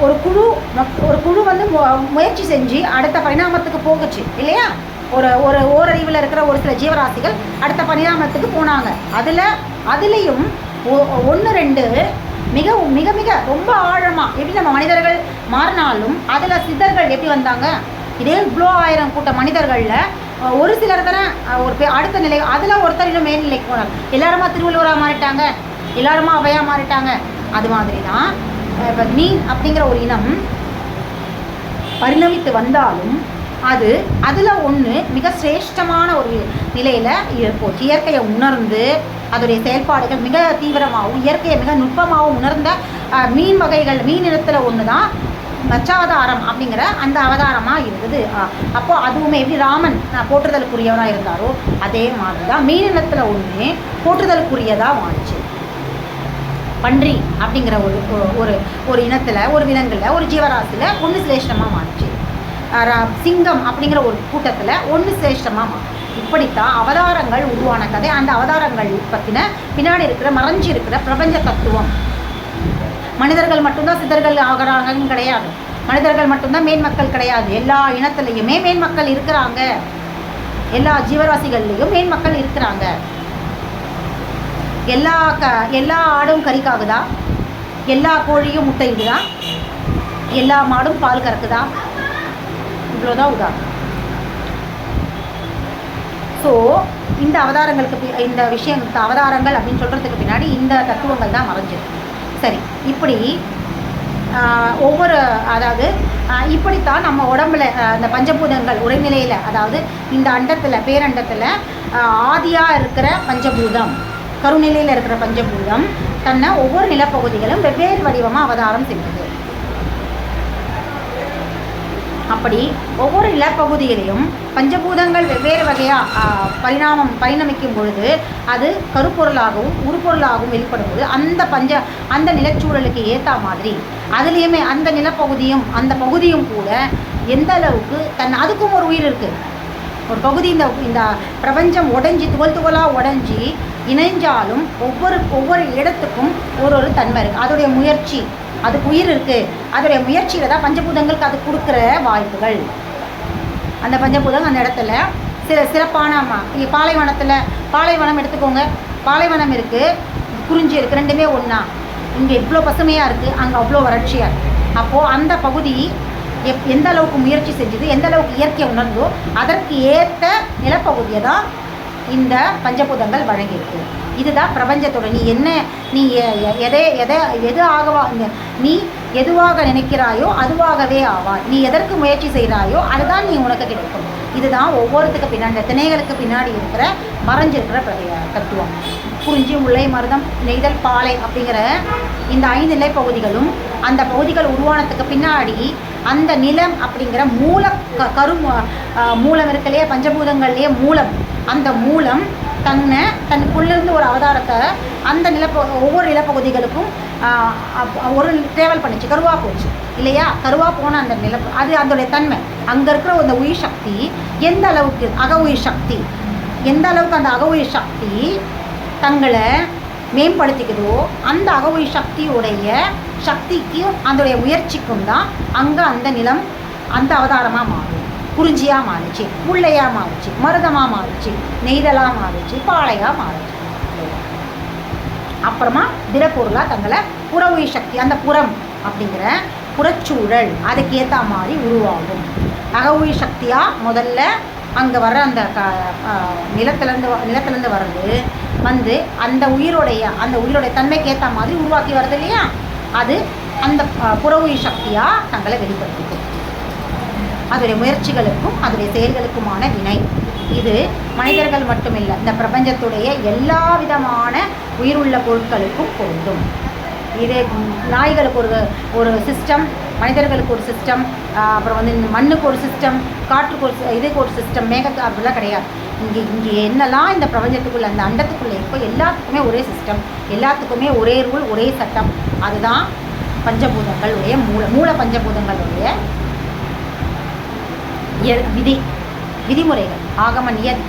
ஒரு குழு ஒரு குழு வந்து மு- முயற்சி செஞ்சு அடுத்த பரிணாமத்துக்கு போகுச்சு இல்லையா? ஒரு ஒரு ஓரறிவில் இருக்கிற ஒரு சில ஜீவராசிகள் அடுத்த பரிணாமத்துக்கு போனாங்க. அதில் அதுலேயும் ஒன்று ரெண்டு மிக மிக மிக ரொம்ப ஆழமாக எப்படி நம்ம மனிதர்கள் மாறினாலும் அதில் சித்தர்கள் எப்படி வந்தாங்க? இதே இவ்வளோ ஆயிரம் கூட்ட மனிதர்களில் ஒரு சிலர் தானே ஒரு பே- அடுத்த நிலை அதில் ஒருத்தர் இன்னும் மேல்நிலைக்கு போனார் எல்லாருமா திருவள்ளுவராக மாறிட்டாங்க. எல்லாருமா அவையாக மாறிட்டாங்க. அது மாதிரி தான் இப்போ மீன் அப்படிங்கிற ஒரு இனம் பரிணமித்து வந்தாலும் அது அதில் ஒன்று மிக சிரேஷ்டமான ஒரு நிலையில் போச்சு இயற்கையை உணர்ந்து அதோடைய செயல்பாடுகள் மிக தீவிரமாகவும் இயற்கையை மிக நுட்பமாகவும் உணர்ந்த மீன் வகைகள் மீன் இனத்தில் ஒன்று தான் மச்சாவதாரம் அப்படிங்கிற அந்த அவதாரமாக இருந்தது. அப்போது அதுவுமே எப்படி ராமன் போற்றுதலுக்குரியவராக இருந்தாரோ அதே மாதிரி தான் மீன் இனத்தில் ஒன்று போற்றுதலுக்குரியதாக மாறிச்சு. பன்றி அப்படிங்கிற ஒரு ஒரு ஒரு இனத்தில் ஒரு விலங்கில் ஒரு ஜீவராசியில் ஒன்று சிரேஷ்டமாக மாறிச்சு. சிங்கம் அப்படிங்கிற ஒரு கூட்டத்தில் ஒன்று சிரேஷ்டமாக மா இப்படித்தான் அவதாரங்கள் உருவான கதை. அந்த அவதாரங்கள் பற்றின பின்னாடி இருக்கிற மறைஞ்சு இருக்கிற பிரபஞ்ச தத்துவம். மனிதர்கள் மட்டும்தான் சித்தர்கள் ஆகிறாங்கன்னு கிடையாது. மனிதர்கள் மட்டும்தான் மேன்மக்கள் கிடையாது. எல்லா இனத்துலேயுமே மேன்மக்கள் இருக்கிறாங்க. எல்லா ஜீவராசிகள்லேயும் மேன்மக்கள் இருக்கிறாங்க. எல்லா க எல்லா ஆடும் கறிக்காகுதா? எல்லா கோழியும் முட்டையிடுதா எல்லா மாடும் பால் கறக்குதா? இவ்வளோதான் உதாரணம். ஸோ இந்த அவதாரங்களுக்கு பி- இந்த விஷயங்களுக்கு அவதாரங்கள் அப்படின்னு சொல்கிறதுக்கு பின்னாடி இந்த தத்துவங்கள் தான் மறைஞ்சிருக்கு. சரி இப்படி ஒவ்வொரு அதாவது இப்படித்தான் நம்ம உடம்புல இந்த பஞ்சபூதங்கள் உரைநிலையில் அதாவது இந்த அண்டத்தில் பேரண்டத்தில் ஆதியாக இருக்கிற பஞ்சபூதம். கருநிலையில் இருக்கிற பஞ்சபூதம் தன்னை ஒவ்வொரு நிலப்பகுதிகளும் வெவ்வேறு வடிவமாக அவதாரம் செய்தது. அப்படி ஒவ்வொரு நிலப்பகுதியிலையும் பஞ்சபூதங்கள் வெவ்வேறு வகையாக பரிணாமம் பரிணமிக்கும் பொழுது அது கருப்பொருளாகவும் உருப்பொருளாகவும் வெளிப்படும் போது அந்த பஞ்ச அந்த நிலச்சூழலுக்கு ஏற்ற மாதிரி அதுலேயுமே அந்த நிலப்பகுதியும் அந்த பகுதியும் கூட எந்த அளவுக்கு தன் அதுக்கும் ஒரு உயிர் இருக்குது ஒரு பகுதி இந்த இந்த பிரபஞ்சம் உடஞ்சி துகள் துகளாக உடஞ்சி இணைஞ்சாலும் ஒவ்வொரு ஒவ்வொரு இடத்துக்கும் ஒரு ஒரு தன்மை இருக்குது அதோடைய முயற்சி அதுக்கு உயிர் இருக்குது அதோடைய முயற்சியில் தான் பஞ்சபூதங்களுக்கு அது கொடுக்குற வாய்ப்புகள். அந்த பஞ்சபூதம் அந்த இடத்துல சில சிறப்பான பாலைவனத்தில் பாலைவனம் எடுத்துக்கோங்க. பாலைவனம் இருக்குது குறிஞ்சி இருக்குது ரெண்டுமே ஒன்றா இங்கே இவ்வளோ பசுமையாக இருக்குது அங்கே அவ்வளோ வறட்சியாக இருக்குது அப்போது அந்த பகுதி எப் எந்த அளவுக்கு முயற்சி செஞ்சது எந்த அளவுக்கு இயற்கையை உணர்ந்தோ அதற்கு ஏற்ற நிலப்பகுதியை தான் இந்த பஞ்சபூதங்கள் வழங்கியிருக்கு. இதுதான் பிரபஞ்சத்தோட. நீ என்ன நீ எ- எ- எதை எதை எது ஆகவா நீ எதுவாக நினைக்கிறாயோ அதுவாகவே ஆவாய் நீ எதற்கு முயற்சி செய்கிறாயோ அதுதான் நீ உனக்கு கிடைக்கும். இதுதான் ஒவ்வொருத்துக்கு பின்னாடி திணைகளுக்கு பின்னாடி இருக்கிற மறைஞ்சிருக்கிற பிரதி- தத்துவம். குறிஞ்சி முல்லை மருதம் நெய்தல் பாலை அப்படிங்கிற இந்த ஐந்து நிலை பகுதிகளும் அந்த பகுதிகள் உருவானதுக்கு பின்னாடி அந்த நிலம் அப்படிங்கிற மூல க கரு மூலம் இருக்கலையே பஞ்சபூதங்கள்லேயே மூலம். அந்த மூலம் தன்னை தனக்குள்ளேருந்து ஒரு அவதாரத்தை அந்த நிலப்ப ஒவ்வொரு நிலப்பகுதிகளுக்கும் அப்- ஒரு ட்ராவல் பண்ணிச்சு கருவா போச்சு. இல்லையா? கருவா போன அந்த நில அது அதோடைய தன்மை. அங்கே இருக்கிற அந்த உயிர் சக்தி எந்த அளவுக்கு அக உயிர் சக்தி எந்த அளவுக்கு அந்த அக உயிர் சக்தி தங்களை மேம்படுத்திக்குதோ அந்த அக உயிர் சக்தியுடைய சக்திக்கும் அதோடைய முயற்சிக்கும் தான் அங்கே அந்த நிலம் அந்த அவதாரமாக மாறும். குறிஞ்சியாக மாறுச்சு முள்ளையாக மாறுச்சு மருதமாக மாறுச்சு நெய்தலாக மாறுச்சு பாளையாக மாறுச்சு. அப்புறமா திடப்பொருளாக தங்களை புற உயிர் சக்தி அந்த புறம் அப்படிங்கிற புறச்சூழல் அதுக்கு ஏற்ற மாதிரி உருவாகும். அக உயிர் சக்தியாக முதல்ல அங்கே வர்ற அந்த க நிலத்துலேருந்து வ- நிலத்துலேருந்து வர்றது வந்து அந்த உயிரோடைய அந்த உயிரோடைய தன்மைக்கு ஏற்ற மாதிரி உருவாக்கி வருது இல்லையா? அது அந்த புற உயிர் சக்தியாக தங்களை வெளிப்படுத்திக்கும். அதோடைய முயற்சிகளுக்கும் அதோடைய செயல்களுக்குமான வினை. இது மனிதர்கள் மட்டுமில்லை இந்த பிரபஞ்சத்துடைய எல்லா விதமான உயிருள்ள பொருட்களுக்கும் பொருந்தும். இது நாய்களுக்கு ஒரு ஒரு சிஸ்டம் மனிதர்களுக்கு ஒரு சிஸ்டம் அப்புறம் வந்து இந்த மண்ணுக்கு ஒரு சிஸ்டம் காற்றுக்கு ஒரு இதுக்கு ஒரு சிஸ்டம் மேகத்து அப்படிலாம் கிடையாது. இங்கே இங்கே என்னெல்லாம் இந்த பிரபஞ்சத்துக்குள்ளே அந்த அண்டத்துக்குள்ளே இருக்கோ எல்லாத்துக்குமே ஒரே சிஸ்டம் எல்லாத்துக்குமே ஒரே ரூல் ஒரே சட்டம். அதுதான் பஞ்சபூதங்களுடைய மூல மூல பஞ்சபூதங்களுடைய விதி விதிமுறைகள் ஆகம நியதி.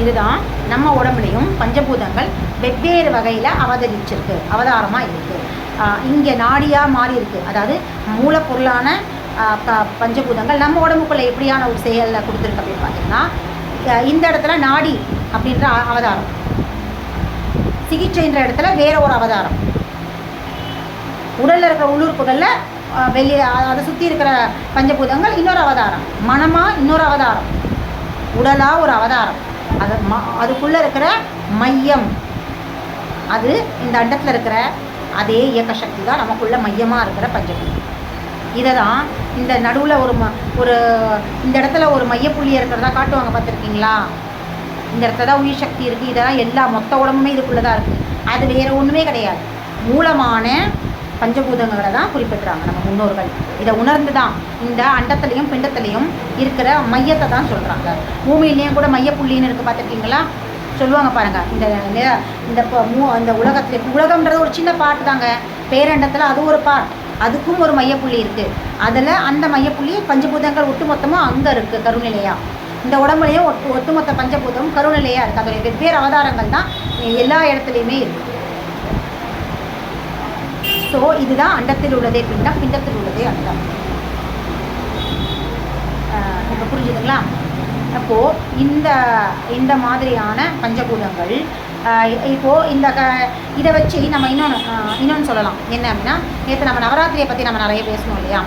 இதுதான் நம்ம உடம்புலையும் பஞ்சபூதங்கள் வெவ்வேறு வகையில் அவதரிச்சிருக்கு அவதாரமாக இருக்குது இங்கே நாடியாக மாறி இருக்குது அதாவது மூலப்பொருளான ப- பஞ்சபூதங்கள் நம்ம உடம்புக்குள்ளே எப்படியான ஒரு செயலில் கொடுத்துருக்கு அப்படின்னு பார்த்தீங்கன்னா இந்த இடத்துல நாடி அப்படின்ற அவதாரம். சிகிச்சைன்ற இடத்துல வேற ஒரு அவதாரம். உடலில் இருக்கிற உள்ளுறுப்புகளில் வெளியே அதை சுற்றி இருக்கிற பஞ்சபூதங்கள் இன்னொரு அவதாரம். மனமாக இன்னொரு அவதாரம். உடலாக ஒரு அவதாரம். அது ம அதுக்குள்ளே இருக்கிற மையம். அது இந்த அண்டத்தில் இருக்கிற அதே இயக்க சக்தி தான் நமக்குள்ள மையமாக இருக்கிற பஞ்சபூதம். இதை தான் இந்த நடுவில் ஒரு ம ஒரு இந்த இடத்துல ஒரு மையப்புள்ளி இருக்கிறதா காட்டுவாங்க பார்த்துருக்கீங்களா? இந்த இடத்துல தான் உயிர் சக்தி இருக்குது இதெல்லாம் எல்லா மொத்த உடம்புமே இதுக்குள்ளே தான் இருக்குது அது வேறு ஒன்றுமே கிடையாது. மூலமான பஞ்சபூதங்களை தான் குறிப்பிட்றாங்க. நம்ம முன்னோர்கள். இதை உணர்ந்து தான் இந்த அண்டத்துலேயும் பிண்டத்துலேயும் இருக்கிற மையத்தை தான் சொல்கிறாங்க பூமியிலையும் கூட மையப்புள்ளின்னு இருக்குது பார்த்துருக்கீங்களா? சொல்லுவாங்க பாருங்கள் இந்த இந்த ப- மூ இந்த உலகத்தில் உலகம்ன்றது ஒரு சின்ன பாட்டு தாங்க. பேரண்டத்தில் அது ஒரு பாட் அதுக்கும் ஒரு மையப்புள்ளி இருக்குது அதில் அந்த மையப்புள்ளி பஞ்சபூதங்கள் ஒட்டுமொத்தமாக அங்கே இருக்குது கருநிலையாக இந்த உடம்புலையும் ஒட்டு ஒட்டுமொத்த பஞ்சபூதம் கருநிலையாக இருக்குது அதோடைய வெவ்வேறு ஆதாரங்கள் தான் எல்லா இடத்துலையுமே இருக்குது ஸோ இதுதான் அண்டத்தில் உள்ளதே பிண்டம் பிண்டத்தில் உள்ளதே அண்டம். இப்போ புரிஞ்சுதுங்களா? அப்போது இந்த இந்த மாதிரியான பஞ்சபூதங்கள் இப்போது இந்த க இதை வச்சு நம்ம இன்னொன்று இன்னொன்று சொல்லலாம். என்ன அப்படின்னா நேற்று நம்ம நவராத்திரியை பற்றி நம்ம நிறைய பேசணும் இல்லையா?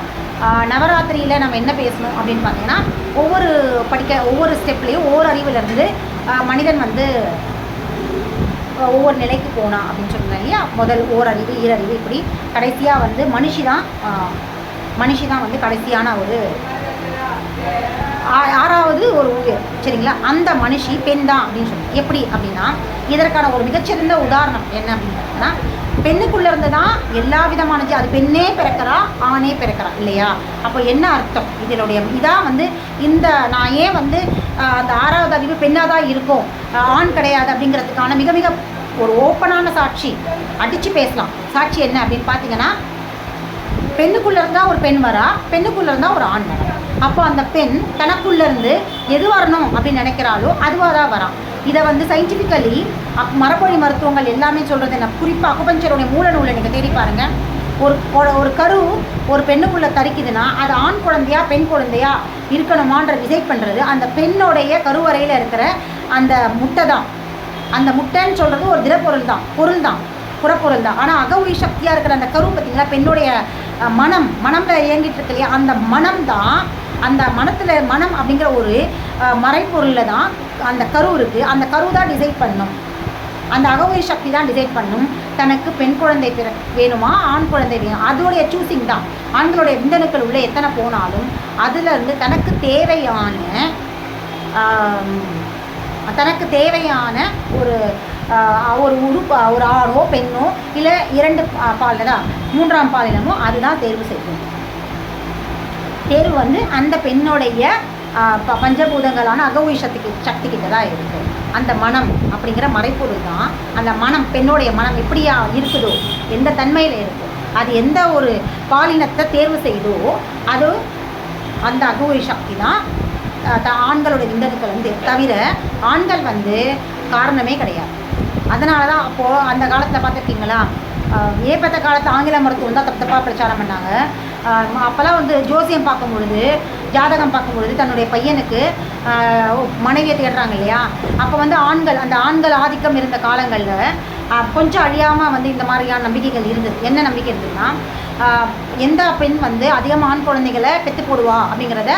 நவராத்திரியில் நம்ம என்ன பேசணும் அப்படின்னு பார்த்தீங்கன்னா ஒவ்வொரு படிக்க ஒவ்வொரு ஸ்டெப்லேயும் ஒவ்வொரு அறிவிலிருந்து மனிதன் வந்து ஒவ்வொரு நிலைக்கு போனா அப்படின்னு சொன்னேன் இல்லையா? முதல் ஓரறிவு ஈரறிவு இப்படி கடைசியாக வந்து மனுஷி தான் மனுஷி தான் வந்து கடைசியான ஒரு ஆறாவது ஒரு உயிர் சரிங்களா? அந்த மனுஷி பெண் தான் அப்படின்னு சொல்லி எப்படி அப்படின்னா இதற்கான ஒரு மிகச்சிறந்த உதாரணம் என்ன அப்படின்னு பார்த்தீங்கன்னா பெண்ணுக்குள்ள இருந்து தான் எல்லா விதமான அது பெண்ணே பிறக்கிறா ஆணே பிறக்கிறா இல்லையா? அப்போ என்ன அர்த்தம்? இதனுடைய இதான் வந்து இந்த நான் ஏன் வந்து அந்த ஆறாவது அறிவு பெண்ணாக தான் இருக்கும் ஆண் கிடையாது அப்படிங்கிறதுக்கான மிக மிக ஒரு ஓப்பனான சாட்சி. அடித்து பேசலாம். சாட்சி என்ன அப்படின்னு பார்த்தீங்கன்னா பெண்ணுக்குள்ள இருந்தா ஒரு பெண் வரா பெண்ணுக்குள்ள இருந்தா ஒரு ஆண் வரா. அப்போ அந்த பெண் தனக்குள்ளேருந்து எது வரணும் அப்படின்னு நினைக்கிறாளோ அதுவாக தான் வரான் இதை வந்து சயின்டிஃபிக்கலி மரபொழி மருத்துவங்கள் எல்லாமே சொல்கிறது என்ன? குறிப்பாக அக்குபஞ்சருடைய மூல நூலை நீங்கள் தேடி பாருங்கள் ஒரு ஒரு- கரு ஒரு பெண்ணுக்குள்ளே தரிக்குதுன்னா அது ஆண் குழந்தையா பெண் குழந்தையா இருக்கணுமான்ற டிசைட் பண்ணுறது அந்த பெண்ணுடைய கருவறையில் இருக்கிற அந்த முட்டை தான். அந்த முட்டைன்னு சொல்கிறது ஒரு திடப்பொருள் தான். பொருள் தான். புறப்பொருள் தான். ஆனால் அக சக்தியாக இருக்கிற அந்த கரு பார்த்திங்கன்னா பெண்ணுடைய மனம் மனம்ல இயங்கிட்டு இருக்கு இல்லையா அந்த மனம் தான் அந்த மனத்தில் மனம் அப்படிங்கிற ஒரு மறைப்பொருளில் தான் அந்த கரு இருக்குது அந்த கரு தான் டிசைட் பண்ணும். அந்த அகவை சக்தி தான் டிசைட் பண்ணும். தனக்கு பெண் குழந்தை பிற வேணுமா? ஆண் குழந்தை வேணும். அதோடைய சூஸிங் தான். ஆண்களுடைய விந்தணுக்கள் உள்ளே எத்தனை போனாலும் அதுலேருந்து தனக்கு தேவையான தனக்கு தேவையான ஒரு ஒரு உறுப்பு ஒரு ஆணோ பெண்ணோ இல்லை இரண்டு பா- பாலினதா மூன்றாம் பாலினமோ அதுதான் தேர்வு செய்யும். தேர்வு வந்து அந்த பெண்ணுடைய பஞ்சபூதங்களான அகவுய் சக்தி சக்தி கிட்ட தான் இருக்குது அந்த மனம் அப்படிங்கிற மறைப்பொருள் தான். அந்த மனம் பெண்ணுடைய மனம் எப்படியா இருக்குதோ எந்த தன்மையில் இருக்குது அது எந்த ஒரு பாலினத்தை தேர்வு செய்தோ அது அந்த அகவுய் சக்தி தான் த- ஆண்களோட விந்தணுக்கள் வந்து. தவிர ஆண்கள் வந்து காரணமே கிடையாது. அதனால தான் அப்போது அந்த காலத்தில் பார்த்துருக்கீங்களா? ஏற்பட்ட காலத்து ஆங்கில மருத்துவம் தான் தப்பு தப்பாக பிரச்சாரம் பண்ணாங்க. அப்போல்லாம் வந்து ஜோசியம் பார்க்கும் பொழுது ஜாதகம் பார்க்கும்பொழுது தன்னுடைய பையனுக்கு மனைவியை தேடுறாங்க இல்லையா? அப்போ வந்து ஆண்கள் அந்த ஆண்கள் ஆதிக்கம் இருந்த காலங்களில் கொஞ்சம் அழியாமல் வந்து இந்த மாதிரியான நம்பிக்கைகள் இருந்தது. என்ன நம்பிக்கை இருந்ததுன்னா எந்த பெண் வந்து அதிகமாக ஆண் குழந்தைகளை பெற்று போடுவா அப்படிங்கிறத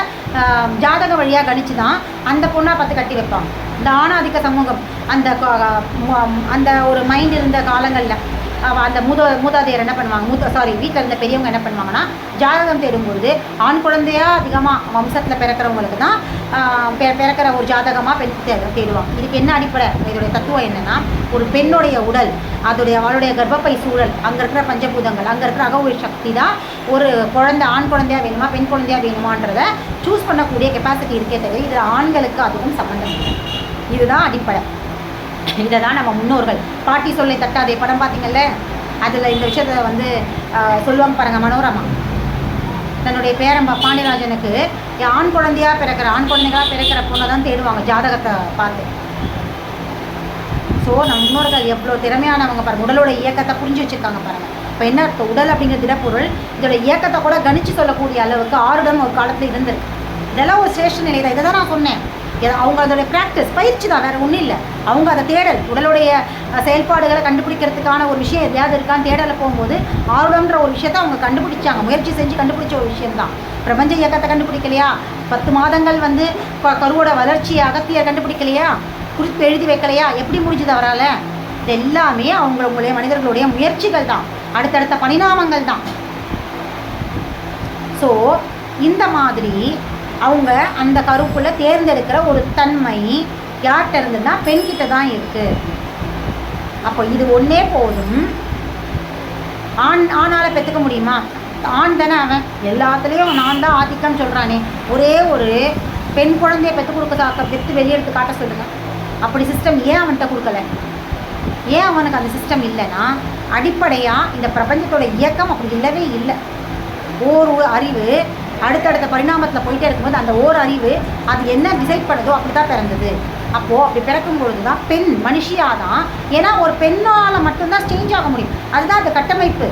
ஜாதக வழியாக கணிச்சு தான் அந்த பொண்ணாக பார்த்து கட்டி வைப்பாங்க. இந்த ஆணாதிக்க சமூகம் அந்த அந்த ஒரு மைண்ட் இருந்த காலங்களில் அந்த மூத மூதாதையர் என்ன பண்ணுவாங்க? மூத்த சாரி வீட்டில் இருந்த பெரியவங்க என்ன பண்ணுவாங்கன்னா ஜாதகம் தேடும்பொழுது ஆண் குழந்தையா அதிகமாக வம்சத்தில் பிறக்கிறவங்களுக்கு தான் பிற பிறக்கிற ஒரு ஜாதகமாக பெண் தே- தேடுவாங்க. இதுக்கு என்ன அடிப்படை? இதோடைய தத்துவம் என்னென்னா ஒரு பெண்ணுடைய உடல் அதோடைய அவளுடைய கர்ப்பப்பை சூழல் அங்கே இருக்கிற பஞ்சபூதங்கள் அங்கே இருக்கிற அகவுயிர் சக்தி தான் ஒரு குழந்தை ஆண் குழந்தையா வேணுமா பெண் குழந்தையா வேணுமான்றத சூஸ் பண்ணக்கூடிய கெப்பாசிட்டி இருக்கே தவிர இதில் ஆண்களுக்கு அதுவும் சம்மந்தம் இதுதான் அடிப்படை. இதை தான் நம்ம முன்னோர்கள். பாட்டி சொல்லை தட்டாதே படம் பார்த்தீங்கல்ல? அதில் இந்த விஷயத்த வந்து ஆஹ், சொல்லுவாங்க பாருங்க மனோரமா. தன்னுடைய பேரம்பா பாண்டியராஜனுக்கு ஆண் குழந்தையா பிறக்கிற ஆண் குழந்தைகளாக பிறக்கிற பொண்ணை தான் தேடுவாங்க ஜாதகத்தை பார்த்து. ஸோ நம்ம முன்னோர்கள் எவ்வளோ திறமையானவங்க பாருங்க உடலோட இயக்கத்தை புரிஞ்சு வச்சுருக்காங்க பாருங்கள் இப்போ என்ன அர்த்தம்? உடல் அப்படிங்கிற திடப்பொருள் இதோட இயக்கத்தை கூட கணிச்சு சொல்லக்கூடிய அளவுக்கு ஆறுடன் ஒரு காலத்தில் இருந்திருக்கு. இதெல்லாம் ஒரு சிரேஷ்ட நிலை தான் இதை தான் நான் சொன்னேன். அவங்க அதோடைய ப்ராக்டிஸ் பயிற்சி தான் வேறு ஒன்றும் இல்லை. அவங்க அதை தேடல் உடலுடைய செயல்பாடுகளை கண்டுபிடிக்கிறதுக்கான ஒரு விஷயம் எதையாவது இருக்கான்னு தேடல போகும்போது ஆர்வம்ன்ற ஒரு விஷயத்தை அவங்க கண்டுபிடிச்சாங்க. முயற்சி செஞ்சு கண்டுபிடிச்ச ஒரு விஷயம்தான் பிரபஞ்ச இயக்கத்தை கண்டுபிடிக்கலையா? பத்து மாதங்கள் வந்து இப்போ கருவோட வளர்ச்சியை அகத்தியை கண்டுபிடிக்கலையா? குறிப்பு எழுதி வைக்கலையா? எப்படி முடிஞ்சது அவரால்? இது எல்லாமே அவங்களுடைய மனிதர்களுடைய முயற்சிகள் தான். அடுத்தடுத்த பரிணாமங்கள் தான். ஸோ இந்த மாதிரி அவங்க அந்த கருப்பில் தேர்ந்தெடுக்கிற ஒரு தன்மை யார்கிட்ட இருந்ததுன்னா பெண்கிட்ட தான் இருக்கு. அப்போ இது ஒன்றே போதும். ஆண் ஆணால் பெற்றுக்க முடியுமா? ஆண் தானே அவன். எல்லாத்துலேயும் நான் தான் ஆதிக்கம் சொல்கிறானே ஒரே ஒரு பெண் குழந்தைய பெற்று கொடுக்க சாக்க பெற்று வெளியெடுத்து காட்ட சொல்லுங்கள் அப்படி சிஸ்டம் ஏன் அவன்கிட்ட கொடுக்கல? ஏன் அவனுக்கு அந்த சிஸ்டம் இல்லைன்னா அடிப்படையாக இந்த பிரபஞ்சத்தோட இயக்கம் அப்படி இல்லவே இல்லை. ஒரு அறிவு அடுத்தடுத்த பரிணாமத்தில் போயிட்டே இருக்கும்போது அந்த ஓர் அறிவு அது என்ன டிசைட் பண்ணதோ அப்படி தான் பிறந்தது. அப்போது அப்படி பிறக்கும் பொழுது தான் பெண் மனுஷியாக தான் ஏன்னா ஒரு பெண்ணால் மட்டும்தான் சேஞ்ச் ஆக முடியும். அதுதான் அந்த கட்டமைப்பு.